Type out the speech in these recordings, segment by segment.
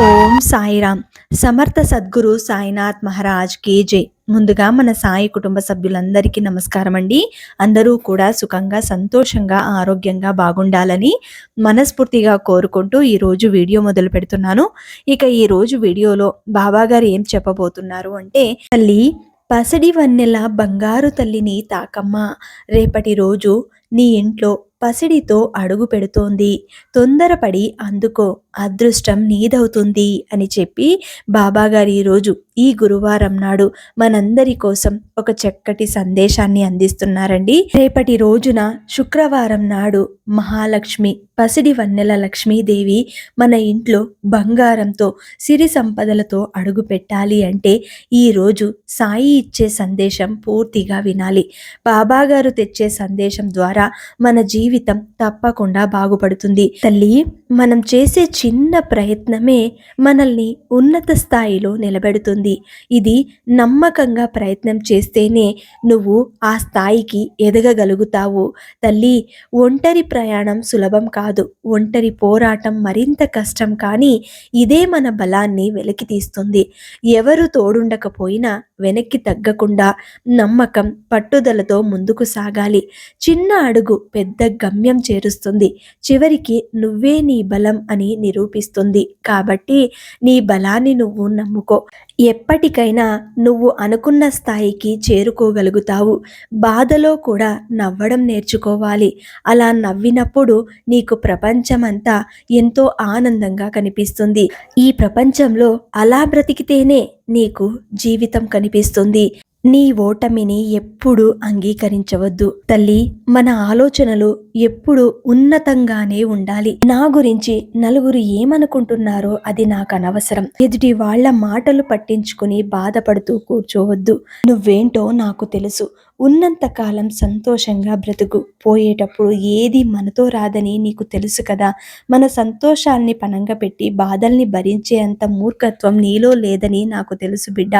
ఓం సాయిరామ్. సమర్థ సద్గురు సాయినాథ్ మహారాజ్కి జై. ముందుగా మన సాయి కుటుంబ సభ్యులందరికీ నమస్కారం అండి. అందరూ కూడా సుఖంగా సంతోషంగా ఆరోగ్యంగా బాగుండాలని మనస్ఫూర్తిగా కోరుకుంటూ ఈరోజు వీడియో మొదలు పెడుతున్నాను. ఇక ఈరోజు వీడియోలో బాబా గారు ఏం చెప్పబోతున్నారు అంటే తల్లి పసిడి వన్నెల బంగారు తల్లిని తాకమ్మ. రేపటి రోజు నీ ఇంట్లో పసిడితో అడుగు పెడుతోంది. తొందరపడి అందుకో అదృష్టం నీదవుతుంది అని చెప్పి బాబాగారు ఈరోజు ఈ గురువారం నాడు మనందరి కోసం ఒక చక్కటి సందేశాన్ని అందిస్తున్నారండి. రేపటి రోజున శుక్రవారం నాడు మహాలక్ష్మి పసిడి వన్నెల లక్ష్మీదేవి మన ఇంట్లో బంగారంతో సిరి సంపదలతో అడుగు పెట్టాలి అంటే ఈరోజు సాయి ఇచ్చే సందేశం పూర్తిగా వినాలి. బాబాగారు తెచ్చే సందేశం ద్వారా మన జీవితం తప్పకుండా బాగుపడుతుంది. తల్లి మనం చేసే చిన్న ప్రయత్నమే మనల్ని ఉన్నత స్థాయిలో నిలబెడుతుంది. ఇది నమ్మకంగా ప్రయత్నం చేస్తేనే నువ్వు ఆ స్థాయికి ఎదగగలుగుతావు. తల్లి ఒంటరి ప్రయాణం సులభం కాదు. ఒంటరి పోరాటం మరింత కష్టం కానీ ఇదే మన బలాన్ని వెలికి తీస్తుంది. ఎవరు తోడుండకపోయినా వెనక్కి తగ్గకుండా నమ్మకం పట్టుదలతో ముందుకు సాగాలి. చిన్న అడుగు పెద్ద గమ్యం చేరుస్తుంది. చివరికి నువ్వే నీ బలం అని నిరూపిస్తుంది. కాబట్టి నీ బలాన్ని నువ్వు నమ్ముకో. ఎప్పటికైనా నువ్వు అనుకున్న స్థాయికి చేరుకోగలుగుతావు. బాధలో కూడా నవ్వడం నేర్చుకోవాలి. అలా నవ్వినప్పుడు నీకు ప్రపంచమంతా ఎంతో ఆనందంగా కనిపిస్తుంది. ఈ ప్రపంచంలో అలా బ్రతికితేనే నీకు జీవితం కనిపిస్తుంది. నీ ఓటమిని ఎప్పుడు అంగీకరించవద్దు. తల్లి మన ఆలోచనలు ఎప్పుడు ఉన్నతంగానే ఉండాలి. నా గురించి నలుగురు ఏమనుకుంటున్నారో అది నాకు అనవసరం ఎదుటి వాళ్ళ మాటలు పట్టించుకుని బాధపడుతూ కూర్చోవద్దు. నువ్వేంటో నాకు తెలుసు. ఉన్నంతకాలం సంతోషంగా బ్రతుకు. పోయేటప్పుడు ఏది మనతో రాదని నీకు తెలుసు కదా. మన సంతోషాల్ని పనంగా పెట్టి బాధల్ని భరించే అంత మూర్ఖత్వం నీలో లేదని నాకు తెలుసు బిడ్డ.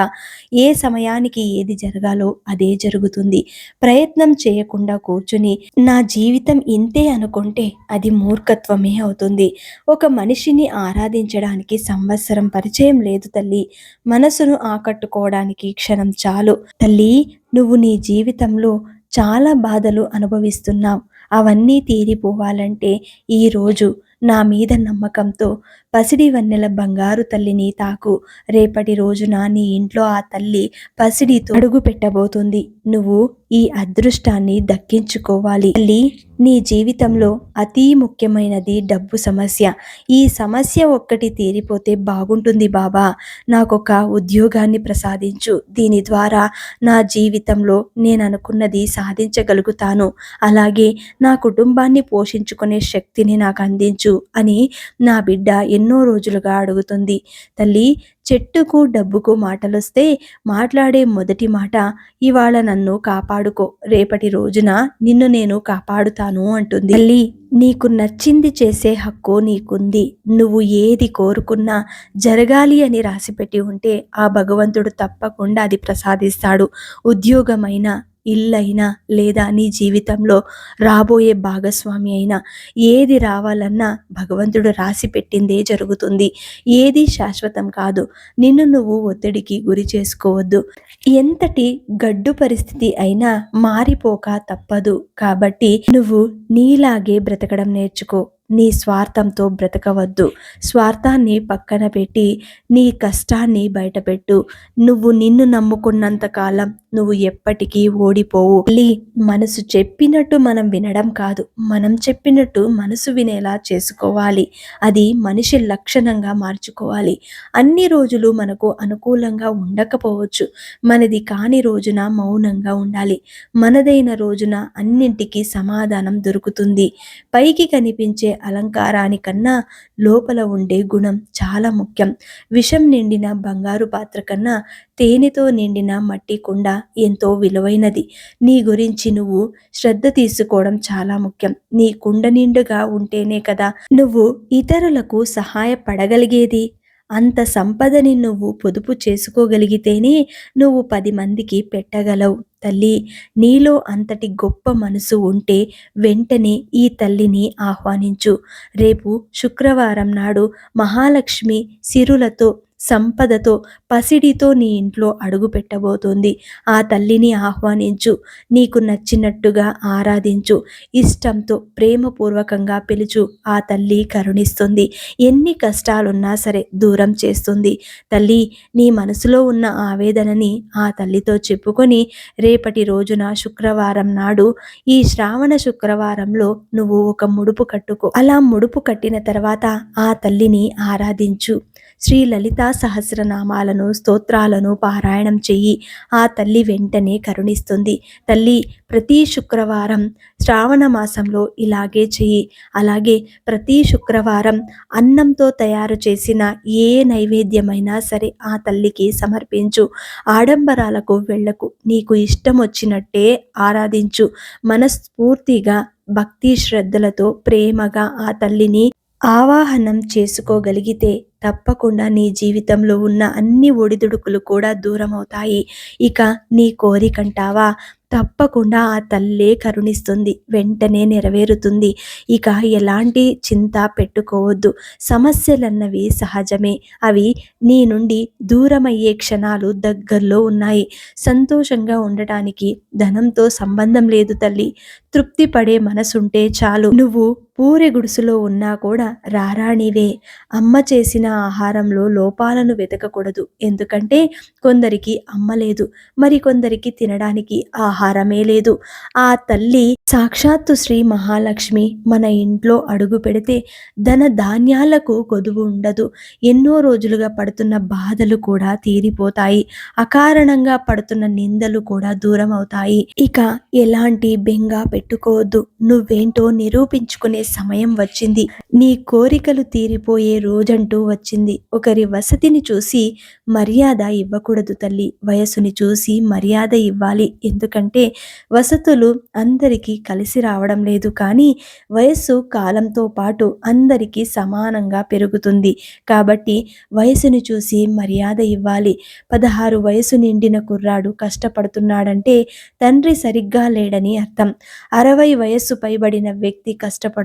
ఏ సమయానికి ఏది జరగాలో అదే జరుగుతుంది. ప్రయత్నం చేయకుండా కూర్చుని నా జీవితం ఇంతే అనుకుంటే అది మూర్ఖత్వమే అవుతుంది. ఒక మనిషిని ఆరాధించడానికి సంవత్సరం పరిచయం లేదు తల్లి. మనసును ఆకట్టుకోవడానికి క్షణం చాలు. తల్లి నువ్వు నీ జీవితంలో చాలా బాధలు అనుభవిస్తున్నావు. అవన్నీ తీరిపోవాలంటే ఈరోజు నా మీద నమ్మకంతో పసిడి వన్నెల బంగారు తల్లిని తాకు. రేపటి రోజున నీ ఇంట్లో ఆ తల్లి పసిడితో అడుగు పెట్టబోతుంది. నువ్వు ఈ అదృష్టాన్ని దక్కించుకోవాలి. తల్లి నీ జీవితంలో అతి ముఖ్యమైనది డబ్బు సమస్య. ఈ సమస్య ఒక్కటి తీరిపోతే బాగుంటుంది బాబా. నాకొక ఉద్యోగాన్ని ప్రసాదించు. దీని ద్వారా నా జీవితంలో నేను అనుకున్నది సాధించగలుగుతాను. అలాగే నా కుటుంబాన్ని పోషించుకునే శక్తిని నాకు అందించు అని నా బిడ్డ ఎన్నో రోజులుగా అడుగుతుంది. తల్లి చెట్టుకు డబ్బుకు మాటలొస్తే మాట్లాడే మొదటి మాట ఇవాళ నన్ను కాపాడుకో రేపటి రోజున నిన్ను నేను కాపాడుతాను అంటుంది. తల్లి నీకు నచ్చింది చేసే హక్కు నీకుంది. నువ్వు ఏది కోరుకున్నా జరగాలి అని రాసిపెట్టి ఉంటే ఆ భగవంతుడు తప్పకుండా అది ప్రసాదిస్తాడు. ఉద్యోగమైన ఇల్లైనా లేదా నీ జీవితంలో రాబోయే భాగస్వామి అయినా ఏది రావాలన్నా భగవంతుడు రాసి పెట్టిందే జరుగుతుంది. ఏది శాశ్వతం కాదు. నిన్ను నువ్వు ఒత్తిడికి గురి చేసుకోవద్దు. ఎంతటి గడ్డు పరిస్థితి అయినా మారిపోక తప్పదు. కాబట్టి నువ్వు నీలాగే బ్రతకడం నేర్చుకో. నీ స్వార్థంతో బ్రతకవద్దు. స్వార్థాన్ని పక్కన పెట్టి నీ కష్టాన్ని బయటపెట్టు. నువ్వు నిన్ను నమ్ముకున్నంత కాలం నువ్వు ఎప్పటికీ ఓడిపోవు. లీ మనసు చెప్పినట్టు మనం వినడం కాదు. మనం చెప్పినట్టు మనసు వినేలా చేసుకోవాలి. అది మనిషి లక్షణంగా మార్చుకోవాలి. అన్ని రోజులు మనకు అనుకూలంగా ఉండకపోవచ్చు. మనది కాని రోజున మౌనంగా ఉండాలి. మనదైన రోజున అన్నింటికీ సమాధానం దొరుకుతుంది. పైకి కనిపించే అలంకారానికన్నా లోపల ఉండే గుణం చాలా ముఖ్యం. విషం నిండిన బంగారు పాత్ర కన్నా తేనెతో నిండిన మట్టి కుండ ఎంతో విలువైనది. నీ గురించి నువ్వు శ్రద్ధ తీసుకోవడం చాలా ముఖ్యం. నీ కుండ నిండుగా ఉంటేనే కదా నువ్వు ఇతరులకు సహాయపడగలిగేది. అంత సంపదని నువ్వు పొదుపు చేసుకోగలిగితేనే నువ్వు పది మందికి పెట్టగలవు. తల్లి నీలో అంతటి గొప్ప మనసు ఉంటే వెంటనే ఈ తల్లిని ఆహ్వానించు. రేపు శుక్రవారం నాడు మహాలక్ష్మి సిరులతో సంపదతో పసిడితో నీ ఇంట్లో అడుగు పెట్టబోతోంది. ఆ తల్లిని ఆహ్వానించు. నీకు నచ్చినట్టుగా ఆరాధించు. ఇష్టంతో ప్రేమపూర్వకంగా పిలుచు. ఆ తల్లి కరుణిస్తుంది. ఎన్ని కష్టాలున్నా సరే దూరం చేస్తుంది. తల్లి నీ మనసులో ఉన్న ఆవేదనని ఆ తల్లితో చెప్పుకొని రేపటి రోజున శుక్రవారం నాడు ఈ శ్రావణ శుక్రవారంలో నువ్వు ఒక ముడుపు కట్టుకో. అలా ముడుపు కట్టిన తర్వాత ఆ తల్లిని ఆరాధించు. శ్రీ లలితా సహస్రనామాలను స్తోత్రాలను పారాయణం చెయ్యి ఆ తల్లి వెంటనే కరుణిస్తుంది. తల్లి ప్రతి శుక్రవారం శ్రావణ మాసంలో ఇలాగే చెయ్యి అలాగే ప్రతి శుక్రవారం అన్నంతో తయారు చేసిన ఏ నైవేద్యమైనా సరే ఆ తల్లికి సమర్పించు. ఆడంబరాలకు వెళ్ళకు. నీకు ఇష్టం వచ్చినట్టే ఆరాధించు. మనస్ఫూర్తిగా భక్తి శ్రద్ధలతో ప్రేమగా ఆ తల్లిని ఆవాహనం చేసుకోగలిగితే తప్పకుండా నీ జీవితంలో ఉన్న అన్ని ఒడిదుడుకులు కూడా దూరమవుతాయి. ఇక నీ కోరికంటావా తప్పకుండా ఆ తల్లే కరుణిస్తుంది వెంటనే నెరవేరుతుంది. ఇక ఎలాంటి చింత పెట్టుకోవద్దు. సమస్యలన్నవి సహజమే. అవి నీ నుండి దూరమయ్యే క్షణాలు దగ్గరలో ఉన్నాయి. సంతోషంగా ఉండటానికి ధనంతో సంబంధం లేదు తల్లి. తృప్తి పడే మనసుంటే చాలు. నువ్వు పూరి గుడుసులో ఉన్నా కూడా రారాణివే. అమ్మ చేసిన ఆహారంలో లోపాలను వెతకకూడదు. ఎందుకంటే కొందరికి అమ్మ లేదు. మరి కొందరికి తినడానికి ఆహారమే లేదు. ఆ తల్లి సాక్షాత్తు శ్రీ మహాలక్ష్మి మన ఇంట్లో అడుగు పెడితే ధన ధాన్యాలకు గొదువు ఉండదు. ఎన్నో రోజులుగా పడుతున్న బాధలు కూడా తీరిపోతాయి. అకారణంగా పడుతున్న నిందలు కూడా దూరం అవుతాయి ఇక ఎలాంటి బెంగ పెట్టుకోవద్దు. నువ్వేంటో నిరూపించుకునే సమయం వచ్చింది. నీ కోరికలు తీరిపోయే రోజంటూ వచ్చింది. ఒకరి వసతిని చూసి మర్యాద ఇవ్వకూడదు తల్లి. వయసుని చూసి మర్యాద ఇవ్వాలి. ఎందుకంటే వసతులు అందరికీ కలిసి రావడం లేదు. కానీ వయస్సు కాలంతో పాటు అందరికీ సమానంగా పెరుగుతుంది. కాబట్టి వయసుని చూసి మర్యాద ఇవ్వాలి. పదహారు వయసు నిండిన కుర్రాడు కష్టపడుతున్నాడంటే తండ్రి సరిగ్గా లేడని అర్థం. అరవై వయస్సు పైబడిన వ్యక్తి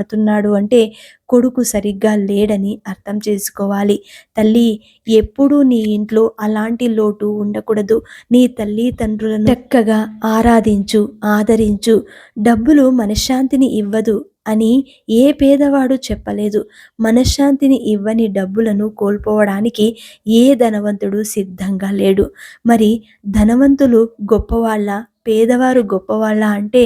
కష్టపడుతున్నాడు అంటే కొడుకు సరిగ్గా లేడని అర్థం చేసుకోవాలి. తల్లి ఎప్పుడూ నీ ఇంట్లో అలాంటి లోటు ఉండకూడదు. నీ తల్లి తండ్రులను చక్కగా ఆరాధించు ఆదరించు. డబ్బులు మనశ్శాంతిని ఇవ్వదు అని ఏ పేదవాడు చెప్పలేదు. మనశ్శాంతిని ఇవ్వని డబ్బులను కోల్పోవడానికి ఏ ధనవంతుడు సిద్ధంగా లేడు. మరి ధనవంతులు గొప్పవాళ్ళ పేదవారు గొప్పవాళ్ళ అంటే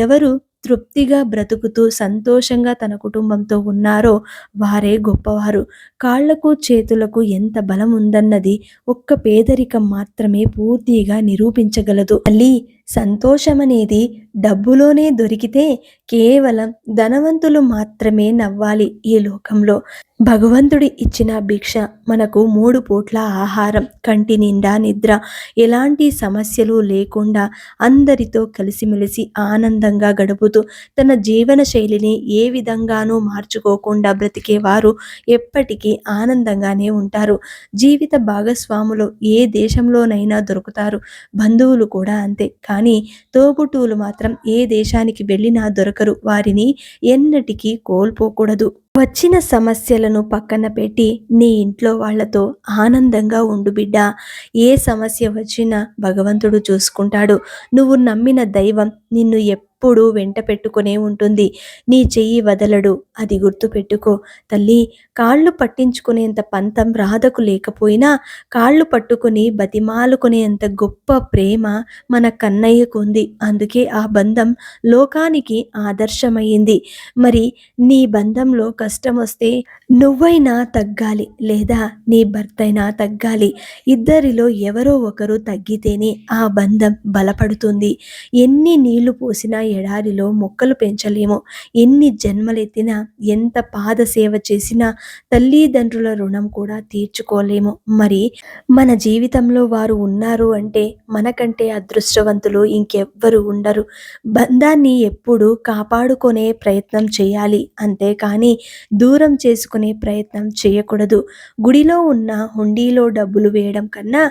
ఎవరు తృప్తిగా బ్రతుకుతూ సంతోషంగా తన కుటుంబంతో ఉన్నారో వారే గొప్పవారు. కాళ్ళకు చేతులకు ఎంత బలం ఉందన్నది ఒక్క పేదరికం మాత్రమే పూర్తిగా నిరూపించగలదు. తల్లి సంతోషం అనేది డబ్బులోనే దొరికితే కేవలం ధనవంతులు మాత్రమే నవ్వాలి ఈ లోకంలో. భగవంతుడి ఇచ్చిన భిక్ష మనకు మూడు పూట్ల ఆహారం కంటి నిండా నిద్ర ఎలాంటి సమస్యలు లేకుండా అందరితో కలిసిమెలిసి ఆనందంగా గడుపుతూ తన జీవన శైలిని ఏ విధంగానూ మార్చుకోకుండా బ్రతికేవారు ఎప్పటికీ ఆనందంగానే ఉంటారు. జీవిత భాగస్వాములు ఏ దేశంలోనైనా దొరుకుతారు బంధువులు కూడా అంతే. కానీ తోబుటూలు మాత్రం ఏ దేశానికి వెళ్ళినా దొరకరు. వారిని ఎన్నటికీ కోల్పోకూడదు. వచ్చిన సమస్యలను పక్కన పెట్టి నీ ఇంట్లో వాళ్ళతో ఆనందంగా ఉండు బిడ్డ. ఏ సమస్య వచ్చినా భగవంతుడు చూసుకుంటాడు. నువ్వు నమ్మిన దైవం నిన్ను ఎప్పుడు వెంట పెట్టుకునే ఉంటుంది. నీ చెయ్యి వదలడు. అది గుర్తు పెట్టుకో. తల్లి కాళ్ళు పట్టించుకునేంత పంతం రాధకు లేకపోయినా కాళ్ళు పట్టుకుని బతిమాలుకునేంత గొప్ప ప్రేమ మన కన్నయ్యకు ఉంది. అందుకే ఆ బంధం లోకానికి ఆదర్శమైంది మరి నీ బంధంలో కష్టం వస్తే నువ్వైనా తగ్గాలి లేదా నీ భర్త అయినా తగ్గాలి. ఇద్దరిలో ఎవరో ఒకరు తగ్గితేనే ఆ బంధం బలపడుతుంది. ఎన్ని నీళ్ళు పోసినా ఎడారిలో మొక్కలు పెంచలేము. ఎన్ని జన్మలెత్తినా ఎంత పాద సేవ చేసినా తల్లిదండ్రుల రుణం కూడా తీర్చుకోలేము. మరి మన జీవితంలో వారు ఉన్నారు అంటే మనకంటే అదృష్టవంతులు ఇంకెవ్వరు ఉండరు. బంధాన్ని ఎప్పుడు కాపాడుకునే ప్రయత్నం చేయాలి. అంతేకాని దూరం చేసుకునే ప్రయత్నం చేయకూడదు. గుడిలో ఉన్న హుండీలో డబ్బులు వేయడం కన్నా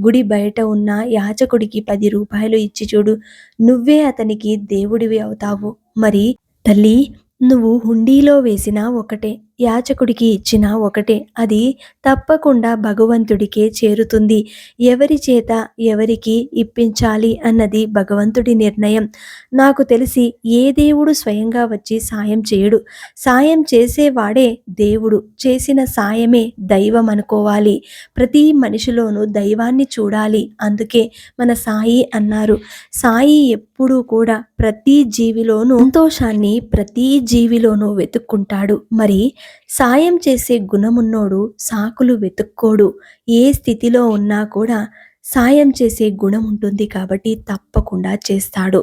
గుడి బయట ఉన్న యాచకుడికి పది రూపాయలు ఇచ్చి చూడు. నువ్వే అతనికి దేవుడివి అవుతావు. మరి తల్లి నువ్వు హుండీలో వేసినా ఒకటే. యాచకుడికి ఇచ్చిన ఒకటే. అది తప్పకుండా భగవంతుడికే చేరుతుంది. ఎవరి చేత ఎవరికి ఇప్పించాలి అన్నది భగవంతుడి నిర్ణయం. నాకు తెలిసి ఏ దేవుడు స్వయంగా వచ్చి సాయం చేయడు. సాయం చేసేవాడే దేవుడు. చేసిన సాయమే దైవం అనుకోవాలి. ప్రతి మనిషిలోనూ దైవాన్ని చూడాలి. అందుకే మన సాయి అన్నారు. సాయి ఎప్పుడూ కూడా ప్రతి జీవిలోనూ సంతోషాన్ని ప్రతి జీవిలోనూ వెతుక్కుంటాడు. మరి సాయం చేసే గుణమున్నోడు సాకులు వెతుక్కోడు. ఏ స్థితిలో ఉన్నా కూడా సాయం చేసే గుణం ఉంటుంది కాబట్టి తప్పకుండా చేస్తాడు.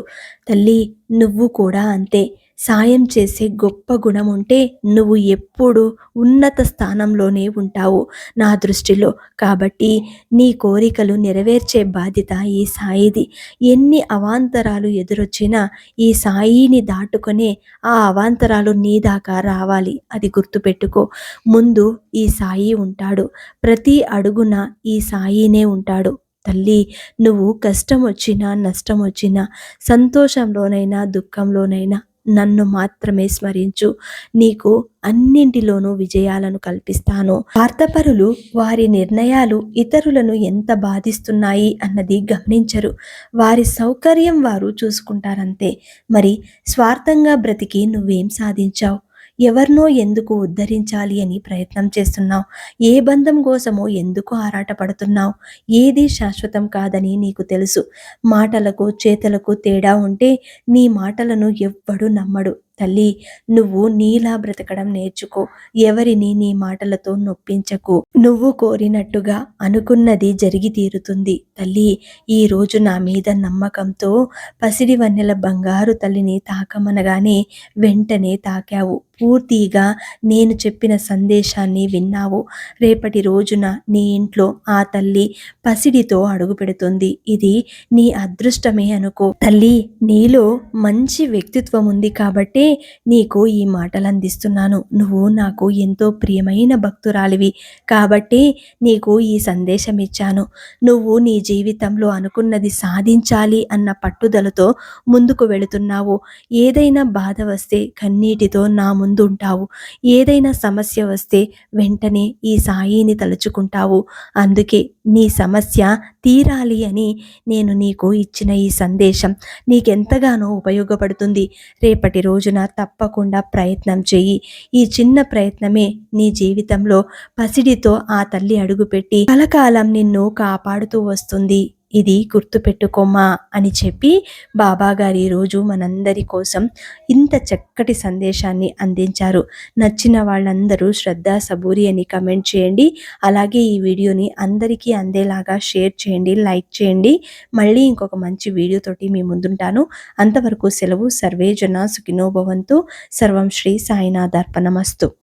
తల్లి నువ్వు కూడా అంతే. సాయం చేసే గొప్ప గుణం ఉంటే నువ్వు ఎప్పుడు ఉన్నత స్థానంలోనే ఉంటావు నా దృష్టిలో. కాబట్టి నీ కోరికలు నెరవేర్చే బాధ్యత ఈ సాయిది. ఎన్ని అవాంతరాలు ఎదురొచ్చినా ఈ సాయిని దాటుకునే ఆ అవాంతరాలు నీ దాకా రావాలి. అది గుర్తుపెట్టుకో. ముందు ఈ సాయి ఉంటాడు. ప్రతి అడుగున ఈ సాయినే ఉంటాడు. తల్లి నువ్వు కష్టం వచ్చినా నష్టం వచ్చినా సంతోషంలోనైనా దుఃఖంలోనైనా నన్ను మాత్రమే స్మరించు. నీకు అన్నింటిలోనూ విజయాలను కల్పిస్తాను. స్వార్థపరులు వారి నిర్ణయాలు ఇతరులను ఎంత బాధిస్తున్నాయి అన్నది గమనించరు. వారి సౌకర్యం వారు చూసుకుంటారంతే. మరి స్వార్థంగా బ్రతికి నువ్వేం సాధించావు? ఎవరినో ఎందుకు ఉద్ధరించాలి అని ప్రయత్నం చేస్తున్నావు? ఏ బంధం కోసమో ఎందుకు ఆరాటపడుతున్నావు? ఏది శాశ్వతం కాదని నీకు తెలుసు. మాటలకు చేతలకు తేడా ఉంటే నీ మాటలను ఎవ్వడు నమ్మడు. తల్లి నువ్వు నీలా బ్రతకడం నేర్చుకో. ఎవరిని నీ మాటలతో నొప్పించకు. నువ్వు కోరినట్టుగా అనుకున్నది జరిగి తీరుతుంది. తల్లి ఈ రోజు నా మీద నమ్మకంతో పసిడి వన్నెల బంగారు తల్లిని తాకమనగానే వెంటనే తాకావు. పూర్తిగా నేను చెప్పిన సందేశాన్ని విన్నావు. రేపటి రోజున నీ ఇంట్లో ఆ తల్లి పసిడితో అడుగు పెడుతుంది ఇది నీ అదృష్టమే అనుకో. తల్లి నీలో మంచి వ్యక్తిత్వం ఉంది కాబట్టి నీకు ఈ మాటలు అందిస్తున్నాను నువ్వు నాకు ఎంతో ప్రియమైన భక్తురాలివి. కాబట్టి నీకు ఈ సందేశం ఇచ్చాను నువ్వు నీ జీవితంలో అనుకున్నది సాధించాలి అన్న పట్టుదలతో ముందుకు వెళుతున్నావు. ఏదైనా బాధ వస్తే కన్నీటితో నా ముందు ఉంటావు ఏదైనా సమస్య వస్తే వెంటనే ఈ సాయిని తలుచుకుంటావు. అందుకే నీ సమస్య తీరాలి అని నేను నీకు ఇచ్చిన ఈ సందేశం నీకెంతగానో ఉపయోగపడుతుంది. రేపటి రోజున తప్పకుండా ప్రయత్నం చెయ్యి. ఈ చిన్న ప్రయత్నమే నీ జీవితంలో పసిడితో ఆ తల్లి అడుగుపెట్టి కలకాలం నిన్ను కాపాడుతూ వస్తుంది. ఇది గుర్తుపెట్టుకోమా అని చెప్పి బాబాగారి రోజు మనందరి కోసం ఇంత చక్కటి సందేశాన్ని అందించారు. నచ్చిన వాళ్ళందరూ శ్రద్ధ సబూరి అని కమెంట్ చేయండి. అలాగే ఈ వీడియోని అందరికీ అందేలాగా షేర్ చేయండి లైక్ చేయండి. మళ్ళీ ఇంకొక మంచి వీడియోతోటి మీ ముందుంటాను. అంతవరకు సెలవు. సర్వే జన సుఖినోభవంతు సర్వం శ్రీ సాయినాథార్పణమస్తు.